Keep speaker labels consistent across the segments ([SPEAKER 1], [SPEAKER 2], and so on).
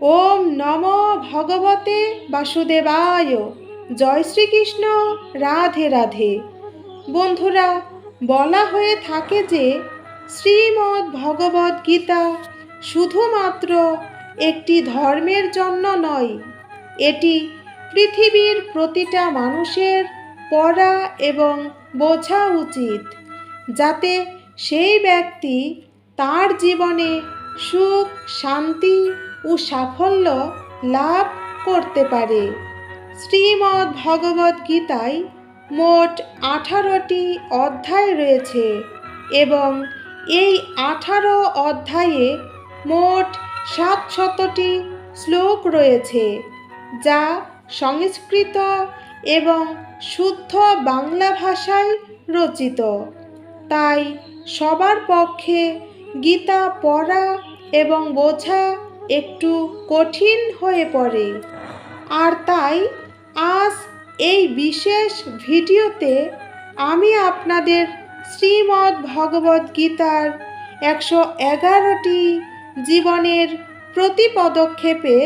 [SPEAKER 1] ওম নম ভগবতে বাসুদেবায়। জয় শ্রীকৃষ্ণ, রাধে রাধে। বন্ধুরা, বলা হয়ে থাকে যে শ্রীমদ্ ভগবদ গীতা শুধুমাত্র একটি ধর্মের জন্য নয়, এটি পৃথিবীর প্রতিটা মানুষের পড়া এবং বোঝা উচিত, যাতে সেই ব্যক্তি তার জীবনে সুখ, শান্তি ও সাফল্য লাভ করতে পারে। শ্রীমদ্ ভগবদ গীতায় মোট আঠারোটি অধ্যায় রয়েছে এবং এই আঠারো অধ্যায়ে মোট সাতশতটি শ্লোক রয়েছে, যা সংস্কৃত এবং শুদ্ধ বাংলা ভাষায় রচিত। তাই সবার পক্ষে গীতা পড়া এবং বোঝা একটু কঠিন হয়ে পড়ে। আর তাই আজ এই বিশেষ ভিডিওতে আমি আপনাদের শ্রীমদ্ ভগবদ গীতার একশো এগারোটি জীবনের প্রতি পদক্ষেপে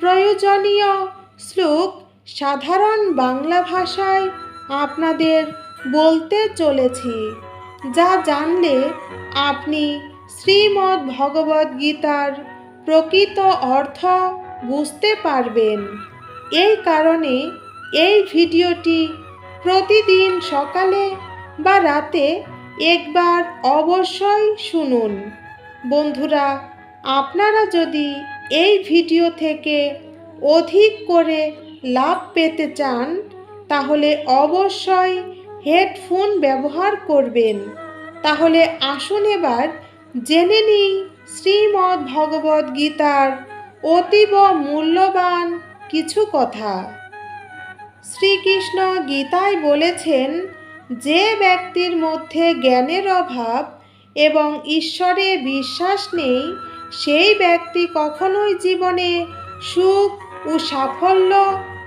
[SPEAKER 1] প্রয়োজনীয় শ্লোক সাধারণ বাংলা ভাষায় আপনাদের বলতে চলেছি, যা জানলে আপনি শ্রীমদ্ ভগবদ গীতার প্রকৃত অর্থ বুঝতে পারবেন। এই কারণে এই ভিডিওটি প্রতিদিন সকালে বা রাতে একবার অবশ্যই শুনুন। বন্ধুরা, আপনারা যদি এই ভিডিও থেকে অধিক করে লাভ পেতে চান, তাহলে অবশ্যই হেডফোন ব্যবহার করবেন। তাহলে আসুন এবার জেনে নিই শ্রীমদ্ গীতার অতীব মূল্যবান কিছু কথা। শ্রীকৃষ্ণ গীতায় বলেছেন, যে ব্যক্তির মধ্যে জ্ঞানের অভাব এবং ঈশ্বরে বিশ্বাস নেই, সেই ব্যক্তি কখনোই জীবনে সুখ ও সাফল্য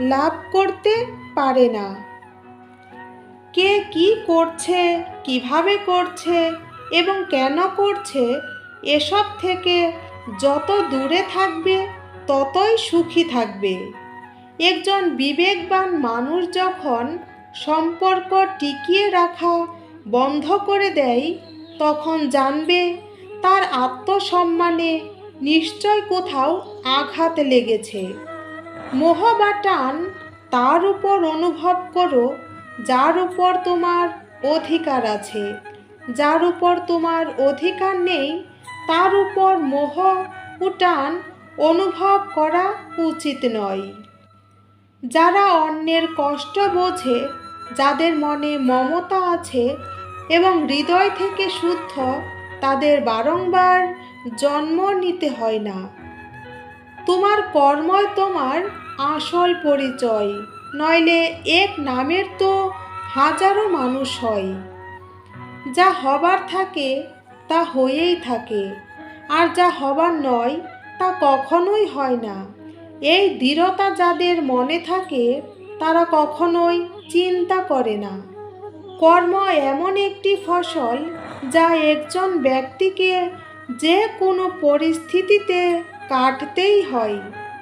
[SPEAKER 1] লাভ করতে পারে না। কে কি করছে, কীভাবে করছে এবং কেন করছে এসব থেকে যত দূরে থাকবে, ততই সুখী থাকবে। একজন বিবেকবান মানুষ যখন সম্পর্ক টিকিয়ে রাখা বন্ধ করে দেয়, তখন জানবে তার আত্মসম্মানে নিশ্চয় কোথাও আঘাত লেগেছে। মোহ টান তার উপর অনুভব করো, যার উপর তোমার অধিকার আছে। যার উপর তোমার অধিকার নেই তার উপর মোহ উটান অনুভব করা উচিত নয়। যারা অন্যের কষ্ট বোঝে, যাদের মনে মমতা আছে এবং হৃদয় থেকে শুদ্ধ, তাদের বারংবার জন্ম নিতে হয় না। তোমার কর্মই তোমার আসল পরিচয়, নইলে এক নামের তো হাজারো মানুষ হয়। যা হবার থাকে তা হয়েই থাকে। আর যা হবার নয়, তা কখনোই হয় না। এই দৃঢ়তা যাদের মনে থাকে, তারা কখনোই চিন্তা করে না। কর্ম এমন একটি ফসল যা একজন ব্যক্তিকে যে কোনো পরিস্থিতিতে কাটতেই হয়।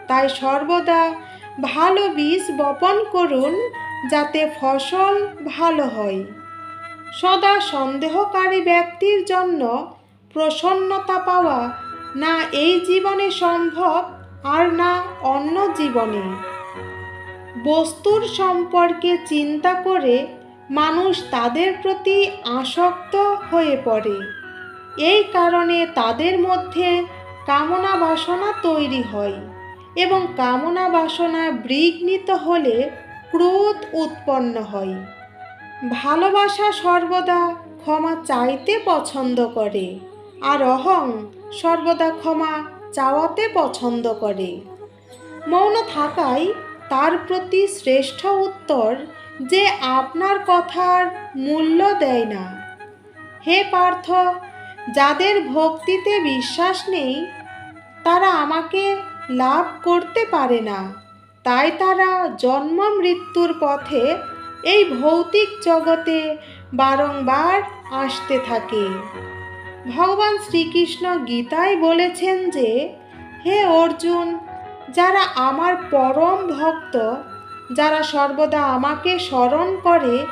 [SPEAKER 1] তাই সর্বদা ভালো বীজ বপন করুন যাতে ফসল ভালো হয়। সদা সন্দেহকারী ব্যক্তির জন্য প্রসন্নতা পাওয়া না এই জীবনে সম্ভব আর না অন্য জীবনে। বস্তুর সম্পর্কে চিন্তা করে মানুষ তাদের প্রতি আসক্ত হয়ে পড়ে। এই কারণে তাদের মধ্যে কামনা বাসনা তৈরি হয় এবং কামনা বাসনা বিঘ্নিত হলে ক্রোধ উৎপন্ন হয়। ভালোবাসা সর্বদা ক্ষমা চাইতে পছন্দ করে, আর অহং সর্বদা ক্ষমা চাওয়াতে পছন্দ করে। মৌন থাকাই তার প্রতি শ্রেষ্ঠ উত্তর যে আপনার কথার মূল্য দেয় না। হে পার্থ, যাদের ভক্তিতে বিশ্বাস নেই, তারা আমাকে লাভ করতে পারে না। তাই তারা জন্ম মৃত্যুর পথে এই ভৌতিক জগতে বারংবার আসতে থাকে। ভগবান শ্রীকৃষ্ণ গীতায় বলেছেন যে, হে অর্জুন, যারা আমার পরম ভক্ত, যারা সর্বদা আমাকে স্মরণ করে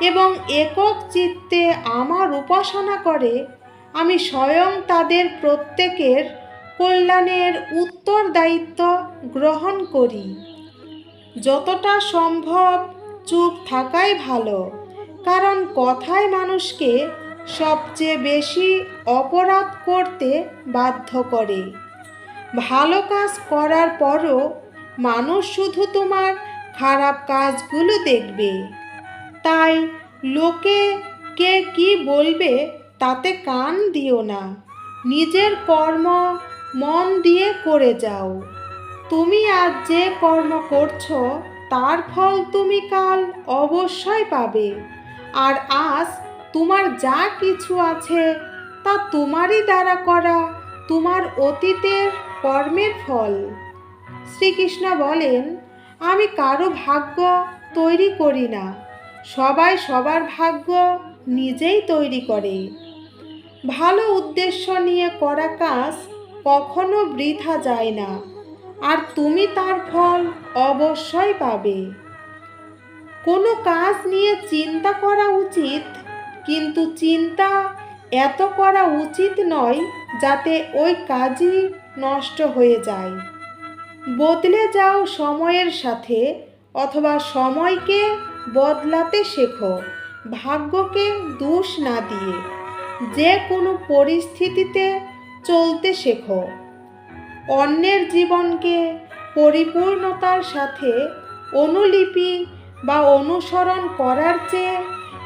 [SPEAKER 1] এবং একক চিত্তে আমার উপাসনা করে, আমি স্বয়ং তাদের প্রত্যেকের কল্যাণের উত্তর দায়িত্ব গ্রহণ করি। যতটা সম্ভব চুপ থাকাই ভালো। কারণ কথাই মানুষকে সবচেয়ে বেশি অপরাধ করতে বাধ্য করে। ভালো কাজ করার পরও মানুষ শুধু তোমার খারাপ কাজগুলো দেখবে। তাই লোকে কে কি বলবে তাতে কান দিও না। নিজের কর্ম মন দিয়ে করে যাও। তুমি আজ যে কর্ম করছ তার ফল তুমি কাল অবশ্যই পাবে। আর আজ তোমার যা কিছু আছে, তা তোমারই দ্বারা করা তোমার অতীতের কর্মের ফল। শ্রীকৃষ্ণ বলেন, আমি কারও ভাগ্য তৈরি করি না, সবাই সবার ভাগ্য নিজেই তৈরি করে। ভালো উদ্দেশ্য নিয়ে করা কাজ কখনো বৃথা যায় না। আর তুমি তার ফল অবশ্যই পাবে। কোনো কাজ নিয়ে চিন্তা করা উচিত, কিন্তু চিন্তা এত করা উচিত নয় যাতে ওই কাজই নষ্ট হয়ে যায়। বদলে যাও সময়ের সাথে অথবা সময়কে বদলাতে শেখো, ভাগ্যকে দোষ না দিয়ে। যে কোনো পরিস্থিতিতে চলতে শেখো। অন্যের জীবনকে পরিপূর্ণতার সাথে অনুলিপি বা অনুসরণ করার চেয়ে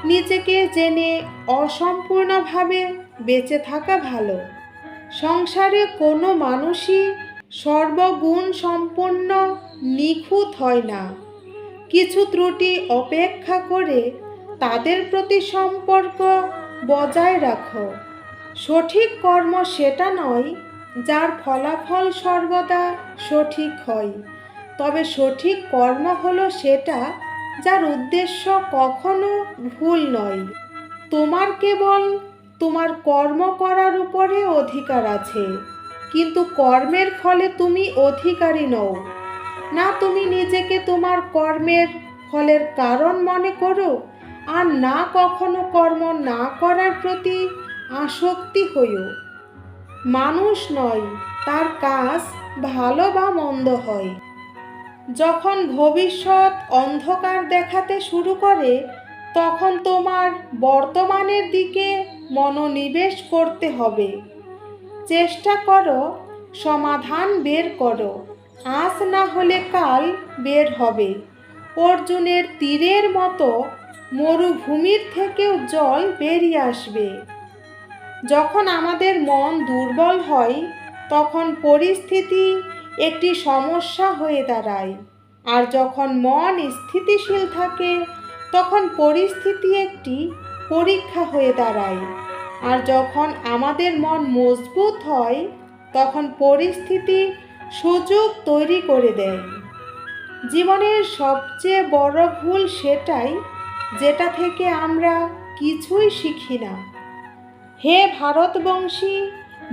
[SPEAKER 1] নিজেকে জেনে অসম্পূর্ণভাবে বেঁচে থাকা ভালো। সংসারে কোনো মানুষই সর্বগুণ সম্পন্ন নিখুঁত হয় না। কিছু ত্রুটি অপেক্ষা করে তাদের প্রতি সম্পর্ক বজায় রাখো। সঠিক কর্ম সেটা নয় যার ফলাফল সর্বদা সঠিক হয়। তবে সঠিক কর্ম হলো সেটা যার উদ্দেশ্য কখনো ভুল নয়। তোমার কেবল তোমার কর্ম করার উপরে অধিকার আছে। কিন্তু কর্মের ফলে তুমি অধিকারী নও। না তুমি নিজেকে তোমার কর্মের ফলের কারণ মনে করো, আর না কখনো কর্ম না করার প্রতি আসক্তি হইও। মানুষ নয়, তার কাজ ভালো বা মন্দ হয়। যখন ভবিষ্যৎ অন্ধকার দেখাতে শুরু করে, তখন তোমার বর্তমানের দিকে মনোনিবেশ করতে হবে। চেষ্টা করো, সমাধান বের করো। আজ না হলে কাল বের হবে। অর্জুনের তীরের মতো মরুভূমির থেকেও জল বেরিয়ে আসবে। যখন আমাদের মন দুর্বল হয়, তখন পরিস্থিতি একটি সমস্যা হয়ে দাঁড়ায়। আর যখন মন স্থিতিশীল থাকে, তখন পরিস্থিতি একটি পরীক্ষা হয়ে দাঁড়ায়। আর যখন আমাদের মন মজবুত হয়, তখন পরিস্থিতি সুযোগ তৈরি করে দেয়। জীবনের সবচেয়ে বড় ভুল সেটাই, যেটা থেকে আমরা কিছুই শিখি না। হে ভারতবংশী,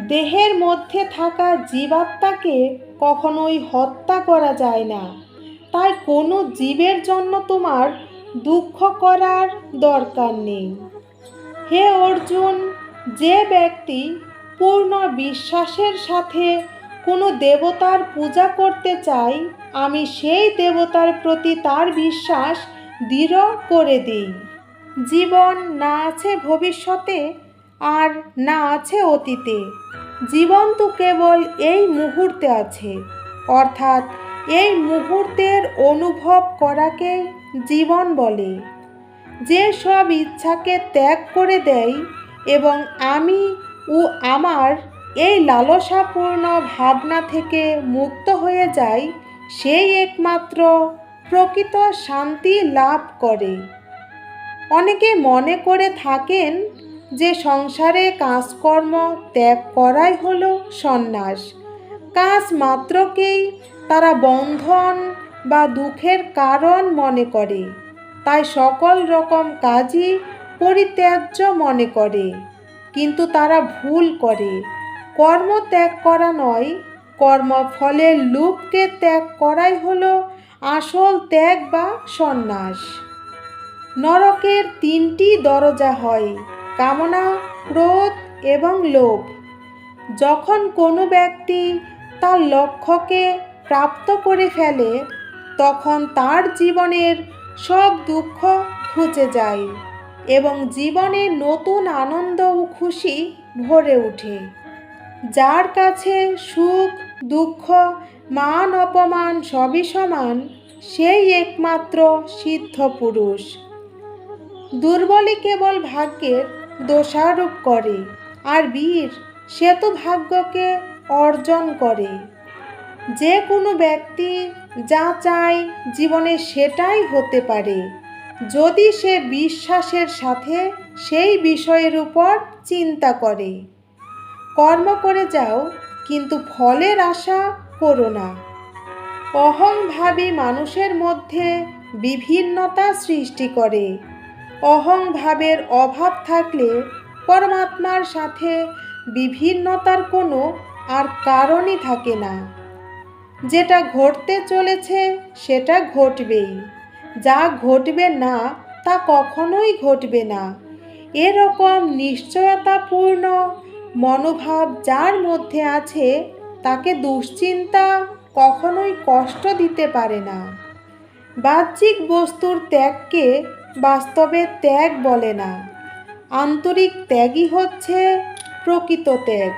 [SPEAKER 1] দেহের মধ্যে থাকা জীবাত্মাকে কখনোই হত্যা করা যায় না। তাই কোনো জীবের জন্য তোমার দুঃখ করার দরকার নেই। হে অর্জুন, যে ব্যক্তি পূর্ণ বিশ্বাসের সাথে কোনো দেবতার পূজা করতে চায়, আমি সেই দেবতার প্রতি তার বিশ্বাস দৃঢ় করে দিই। জীবন না আছে ভবিষ্যতে আর না আছে অতীতে। জীবন তো কেবল এই মুহূর্তে আছে। অর্থাৎ এই মুহূর্তের অনুভব করাকে জীবন বলে। যে সব ইচ্ছাকে ত্যাগ করে দেয় এবং আমি ও আমার এই লালসাপূর্ণ ভাবনা থেকে মুক্ত হয়ে যাই সেই একমাত্র প্রকৃত শান্তি লাভ করে। অনেকে মনে করে থাকেন যে সংসারে কাজকর্ম ত্যাগ করাই হলো সন্ন্যাস। কাজ মাত্রকেই তারা বন্ধন বা দুঃখের কারণ মনে করে। তাই সকল রকম কাজই পরিত্যাজ্য মনে করে। কিন্তু তারা ভুল করে। কর্ম ত্যাগ করা নয়, কর্মফলের লুপকে ত্যাগ করাই হলো আসল ত্যাগ বা সন্ন্যাস। নরকের তিনটি দরজা হয়। কামনা, ক্রোধ এবং লোভ। যখন কোনো ব্যক্তি তার লক্ষ্যকে প্রাপ্ত করে ফেলে, তখন তার জীবনের সব দুঃখ ঘুচে যায় এবং জীবনে নতুন আনন্দ ও খুশি ভরে ওঠে। যার কাছে সুখ, দুঃখ, মান, অপমান সবই সমান, সেই একমাত্র সিদ্ধ পুরুষ দুর্বলই কেবল ভাগ্যের দোষারোপ করে। আর বীর, সে তো ভাগ্যকে অর্জন করে। যে কোনো ব্যক্তি যা চায় জীবনে সেটাই হতে পারে। যদি সে বিশ্বাসের সাথে সেই বিষয়ের উপর চিন্তা করে। কর্ম করে যাও, কিন্তু ফলের আশা করো না। অহংভাবী মানুষের মধ্যে বিভিন্নতা সৃষ্টি করে। অহংভাবের অভাব থাকলে পরমাত্মার সাথে বিভিন্নতার কোনো আর কারণই থাকে না। যেটা ঘটতে চলেছে, সেটা ঘটবেই। যা ঘটবে না, তা কখনোই ঘটবে না। এরকম নিশ্চয়তাপূর্ণ মনোভাব যার মধ্যে আছে, তাকে দুশ্চিন্তা কখনোই কষ্ট দিতে পারে না। বাহ্যিক বস্তুর ত্যাগকে বাস্তবে ত্যাগ বলে না। আন্তরিক ত্যাগই হচ্ছে প্রকৃত ত্যাগ।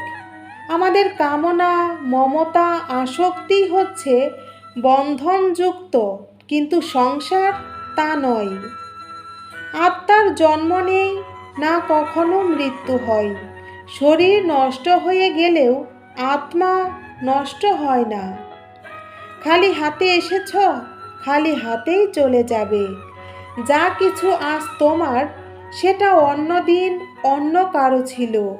[SPEAKER 1] আমাদের কামনা, মমতা, আসক্তি হচ্ছে বন্ধনযুক্ত, কিন্তু সংসার তা নয়। আত্মার জন্ম নেই, না কখনো মৃত্যু হয়। শরীর নষ্ট হয়ে গেলেও আত্মা নষ্ট হয় না। খালি হাতে এসেছ, খালি হাতেই চলে যাবে। যা কিছু আজ তোমার, সেটা অন্য দিন অন্য কারও ছিল।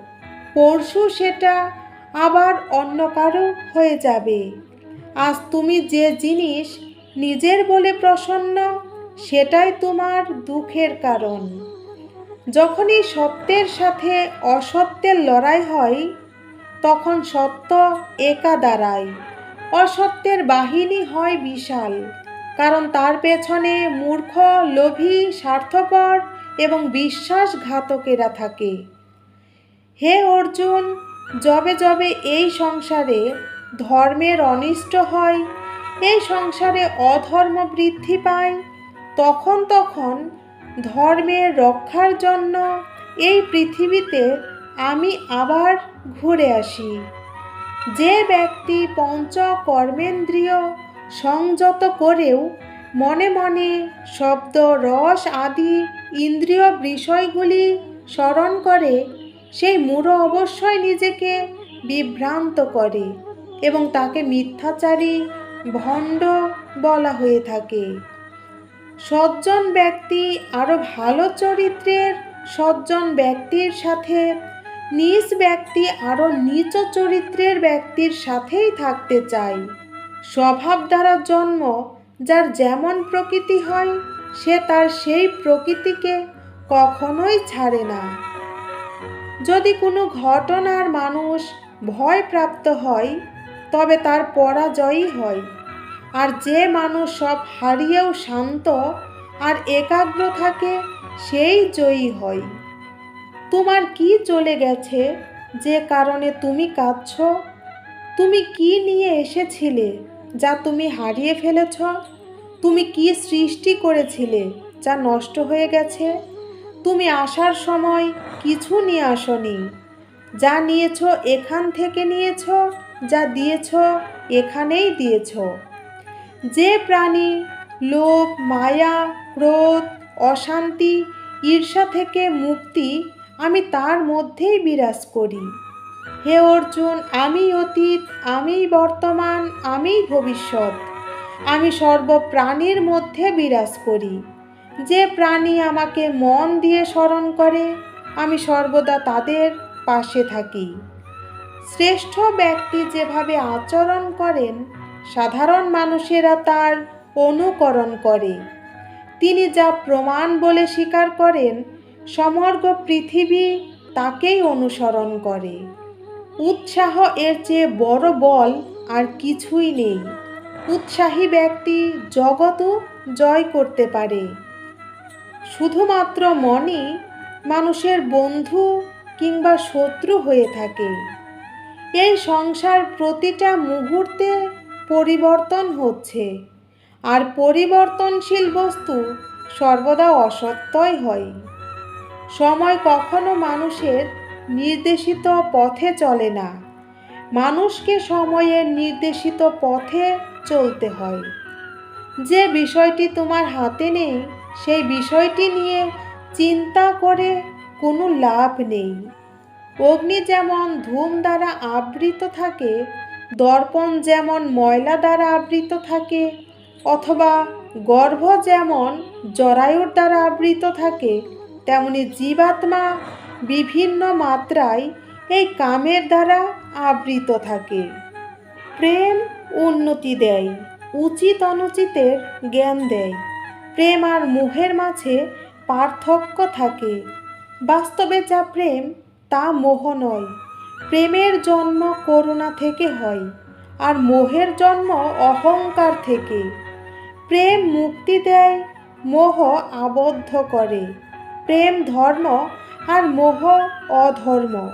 [SPEAKER 1] পরশু সেটা আবার অন্য কারও হয়ে যাবে। আজ তুমি যে জিনিস নিজের বলে প্রসন্ন, সেটাই তোমার দুঃখের কারণ। যখনই সত্যের সাথে অসত্যের লড়াই হয়, তখন সত্য একা দাঁড়ায়। অসত্যের বাহিনী হয় বিশাল। কারণ তার পেছনে মূর্খ, লোভী, স্বার্থপর এবং বিশ্বাসঘাতকেরা থাকে। হে অর্জুন, যবে যবে এই সংসারে ধর্মের অনিষ্ট হয়, এই সংসারে অধর্ম বৃদ্ধি পায়, তখন তখন ধর্মের রক্ষার জন্য এই পৃথিবীতে আমি আবার ঘুরে আসি। যে ব্যক্তি পঞ্চ কর্মেন্দ্রিয় সংযত করেও মনে মনে শব্দ, রস আদি ইন্দ্রিয় বিষয়গুলি স্মরণ করে, সেই মূঢ় অবশ্যই নিজেকে বিভ্রান্ত করে এবং তাকে মিথ্যাচারী, ভণ্ড বলা হয়ে থাকে। সজ্জন ব্যক্তি আরও ভালো চরিত্রের সজ্জন ব্যক্তির সাথে, নিজ ব্যক্তি আরও নিচ চরিত্রের ব্যক্তির সাথেই থাকতে চায়। স্বভাব দ্বারা জন্ম, যার যেমন প্রকৃতি হয়, সে তার সেই প্রকৃতিকে কখনোই ছাড়ে না। যদি কোনো ঘটনার মানুষ ভয়প্রাপ্ত হয়, তবে তার পরাজয়ই হয়। আর যে মানুষ সব হারিয়েও শান্ত আর একাগ্র থাকে, সেই জয়ী হয়। তোমার কি চলে গেছে? যে কারণে তুমি কাঁদছ? তুমি কি নিয়ে এসেছিলে? যা তুমি হারিয়ে ফেলেছ? তুমি কি সৃষ্টি করেছিলে যা নষ্ট হয়ে গেছে? তুমি আসার সময় কিছু নিয়ে আসনি। যা নিয়েছ এখান থেকে নিয়েছ, যা দিয়েছ এখানেই দিয়েছ। যে প্রাণী, লোভ, মায়া, ক্রোধ, অশান্তি, ঈর্ষা থেকে মুক্তি আমি তার মধ্যেই বিরাজ করি। হে অর্জুন, আমি অতীত, আমি বর্তমান, আমি ভবিষ্যৎ। আমি সর্বপ্রাণীর মধ্যে বিরাজ করি। যে প্রাণী আমাকে মন দিয়ে স্মরণ করে, আমি সর্বদা তাদের পাশে থাকি। শ্রেষ্ঠ ব্যক্তি যেভাবে আচরণ করেন, সাধারণ মানুষেরা তার অনুকরণ করে। তিনি যা প্রমাণ বলে স্বীকার করেন, সমগ্র পৃথিবী তাকেই অনুসরণ করে। উৎসাহ এর চেয়ে বড় বল আর কিছুই নেই। উৎসাহী ব্যক্তি জগতও জয় করতে পারে। শুধুমাত্র মনই মানুষের বন্ধু কিংবা শত্রু হয়ে থাকে। এই সংসার প্রতিটা মুহূর্তে পরিবর্তন হচ্ছে আর পরিবর্তনশীল বস্তু সর্বদা অসত্যই হয়। সময় কখনো মানুষের নির্দেশিত পথে চলে না। মানুষকে সময়ের নির্দেশিত পথে চলতে হয়। যে বিষয়টি তোমার হাতে নেই, সেই বিষয়টি নিয়ে চিন্তা করে কোনো লাভ নেই। অগ্নি যেমন ধূম দ্বারা আবৃত থাকে, দর্পণ যেমন ময়লা দ্বারা আবৃত থাকে, অথবা গর্ভ যেমন জরায়ুর দ্বারা আবৃত থাকে, তেমনি জীবাত্মা বিভিন্ন মাত্রায় এই কামের দ্বারা আবৃত থাকে। প্রেম উন্নতি দেয়, উচিত অনুচিতের জ্ঞান দেয়। প্রেম আর মোহের মাঝে পার্থক্য থাকে। বাস্তবে যা প্রেম, তা মোহ নয়। প্রেমের জন্ম করুণা থেকে হয় আর মোহের জন্ম অহংকার থেকে। প্রেম মুক্তি দেয়, মোহ আবদ্ধ করে। প্রেম ধর্ম আর মোহ অধর্ম।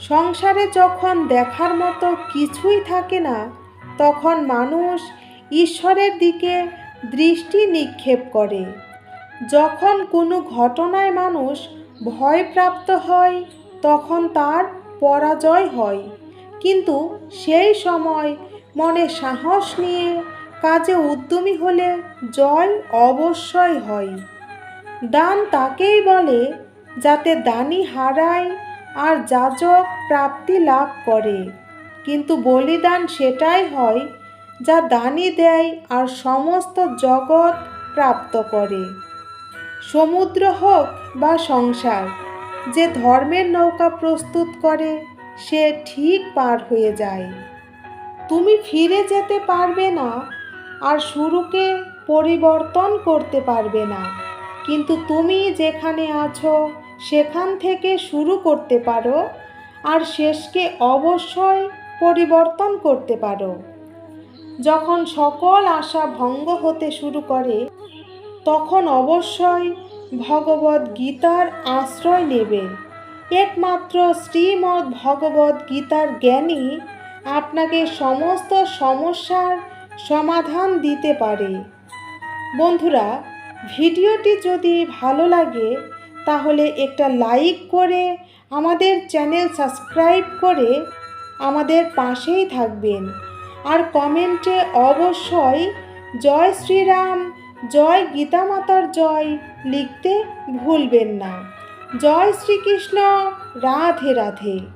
[SPEAKER 1] সংসারে যখন দেখার মতো কিছুই থাকে না, তখন মানুষ ঈশ্বরের দিকে দৃষ্টি নিক্ষেপ করে। যখন কোনো ঘটনায় মানুষ ভয়প্রাপ্ত হয়, তখন তার পরাজয় হয়। কিন্তু সেই সময় মনে সাহস নিয়ে কাজে উদ্যমী হলে জয় অবশ্যই হয়। দান তাকেই বলে যাতে দানি হারায় আর যাজক প্রাপ্তি লাভ করে। কিন্তু বলিদান সেটাই হয় যা দানি দেয় আর সমস্ত জগৎ প্রাপ্ত করে। সমুদ্র হোক বা সংসার, যে ধর্মের নৌকা প্রস্তুত করে, সে ঠিক পার হয়ে যায়। তুমি ফিরে যেতে পারবে না আর শুরুকে পরিবর্তন করতে পারবে না। কিন্তু তুমি যেখানে আছো সেখান থেকে শুরু করতে পারো আর শেষকে অবশ্যই পরিবর্তন করতে পারো। যখন সকল আশা ভঙ্গ হতে শুরু করে, তখন অবশ্যই ভগবদ গীতার আশ্রয় নেবে। একমাত্র শ্রীমদ্ ভগবদ গীতার জ্ঞানই আপনাকে সমস্ত সমস্যার সমাধান দিতে পারে। বন্ধুরা, ভিডিওটি যদি ভালো লাগে তাহলে একটা লাইক করে আমাদের চ্যানেল সাবস্ক্রাইব করে আমাদের পাশেই থাকবেন। আর কমেন্টে অবশ্যই জয় শ্রীরাম, জয় গীতামাতার জয় লিখতে ভুলবেন না। জয় শ্রীকৃষ্ণ, রাধে রাধে।